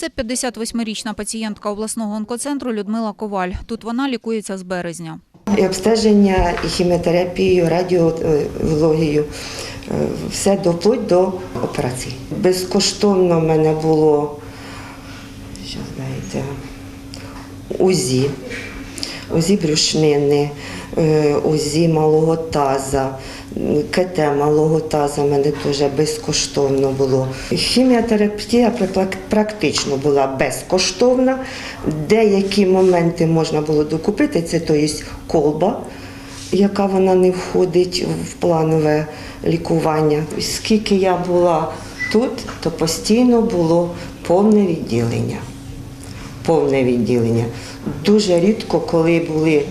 Це 58-річна пацієнтка обласного онкоцентру Людмила Коваль. Тут вона лікується з березня. І обстеження, і хіміотерапію, радіологію, е, все до вплоть до операції. Безкоштовно в мене було, що знаєте, УЗІ, УЗІ брюшнини, е, УЗІ малого таза, КТ малого таза мене теж безкоштовно було. Хіміотерапія практично була безкоштовна. Деякі моменти можна було докупити, це то є колба, яка вона не входить в планове лікування. Скільки я була тут, то постійно було повне відділення повне відділення. Дуже рідко, коли були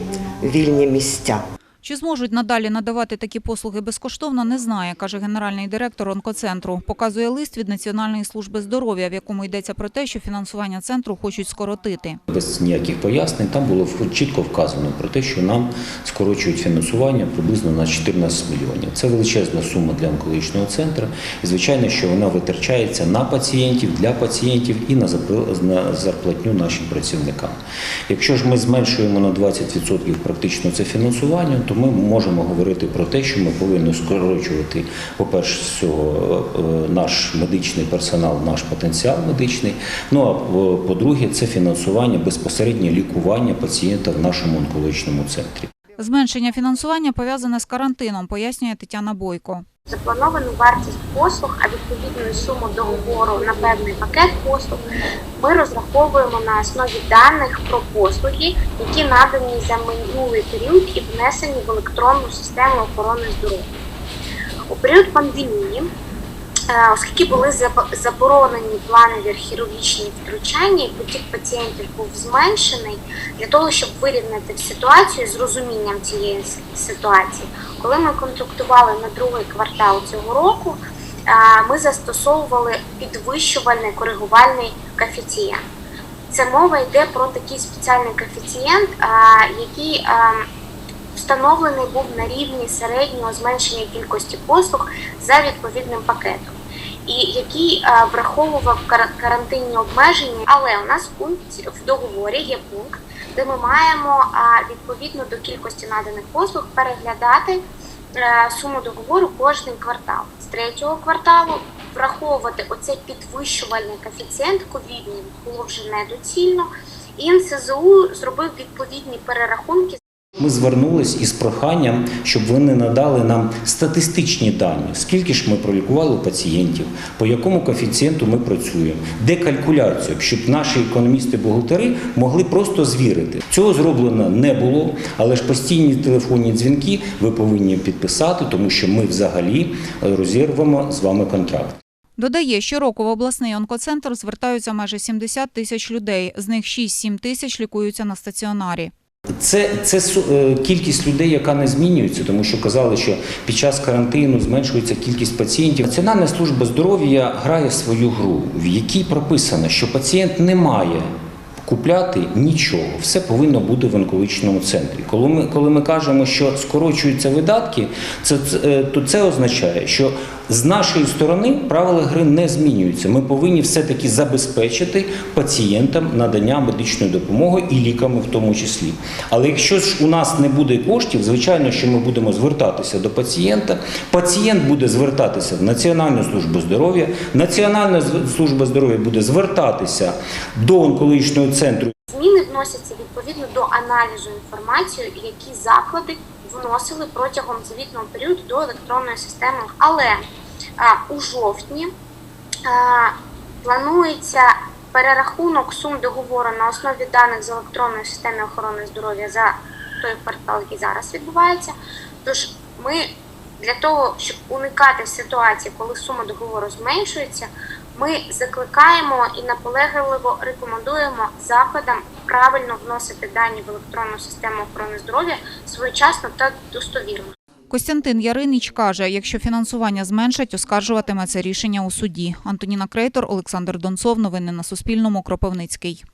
вільні місця. Чи зможуть надалі надавати такі послуги безкоштовно, не знає, каже генеральний директор онкоцентру. Показує лист від Національної служби здоров'я, в якому йдеться про те, що фінансування центру хочуть скоротити. Без ніяких пояснень там було чітко вказано про те, що нам скорочують фінансування приблизно на 14 мільйонів. Це величезна сума для онкологічного центру. І звичайно, що вона витрачається на пацієнтів, для пацієнтів і на зарплатню нашим працівникам. Якщо ж ми зменшуємо на 20% практично це фінансування, то ми можемо говорити про те, що ми повинні скорочувати, по-перше, всього е, наш медичний персонал, наш потенціал медичний. Ну а по- по-друге, це фінансування безпосередньо лікування пацієнта в нашому онкологічному центрі. Зменшення фінансування пов'язане з карантином, пояснює Тетяна Бойко. Заплановану вартість послуг, а відповідну суму договору на певний пакет послуг, ми розраховуємо на основі даних про послуги, які надані за минулий період і внесені в електронну систему охорони здоров'я. У період пандемії, оскільки були заборонені планові хірургічні втручання, і потік пацієнтів був зменшений для того, щоб вирівняти ситуацію з розумінням цієї ситуації. Коли ми контрактували на другий квартал цього року, ми застосовували підвищувальний коригувальний коефіцієнт. Це мова йде про такий спеціальний коефіцієнт, який встановлений був на рівні середнього зменшення кількості послуг за відповідним пакетом, і який е, враховував кар- карантинні обмеження. Але у нас в пункті в договорі є пункт, де ми маємо а, відповідно до кількості наданих послуг переглядати е, суму договору кожен квартал. З третього кварталу враховувати оцей підвищувальний коефіцієнт ковідний було вже недоцільно. І НСЗУ зробив відповідні перерахунки Ми звернулись із проханням, щоб вони надали нам статистичні дані, скільки ж ми пролікували пацієнтів, по якому коефіцієнту ми працюємо, де калькуляцію, щоб наші економісти-бухгалтери могли просто звірити. Цього зроблено не було, але ж постійні телефонні дзвінки ви повинні підписати, тому що ми взагалі розірвемо з вами контракт. Додає, щороку в обласний онкоцентр звертаються майже 70 тисяч людей. З них 6-7 тисяч лікуються на стаціонарі. Це, це е, кількість людей, яка не змінюється, тому що казали, що під час карантину зменшується кількість пацієнтів. Національна служба здоров'я грає свою гру, в якій прописано, що пацієнт не має купляти нічого. Все повинно бути в онкологічному центрі. Коли ми, коли ми кажемо, що скорочуються видатки, це, е, то це означає, що з нашої сторони правила гри не змінюються. Ми повинні все-таки забезпечити пацієнтам надання медичної допомоги і ліками в тому числі. Але якщо ж у нас не буде коштів, звичайно, що ми будемо звертатися до пацієнта. Пацієнт буде звертатися в Національну службу здоров'я, Національна служба здоров'я буде звертатися до онкологічного центру. Вносяться відповідно до аналізу інформації, які заклади вносили протягом звітного періоду до електронної системи. Але а, у жовтні а, планується перерахунок сум договору на основі даних з електронної системи охорони здоров'я за той квартал, який зараз відбувається. Тож ми для того, щоб уникати ситуації, коли сума договору зменшується, ми закликаємо і наполегливо рекомендуємо заходам правильно вносити дані в електронну систему охорони здоров'я своєчасно та достовірно. Костянтин Яринич каже, якщо фінансування зменшать, оскаржуватиме це рішення у суді. Антоніна Крейтор, Олександр Донцов. Новини на Суспільному. Кропивницький.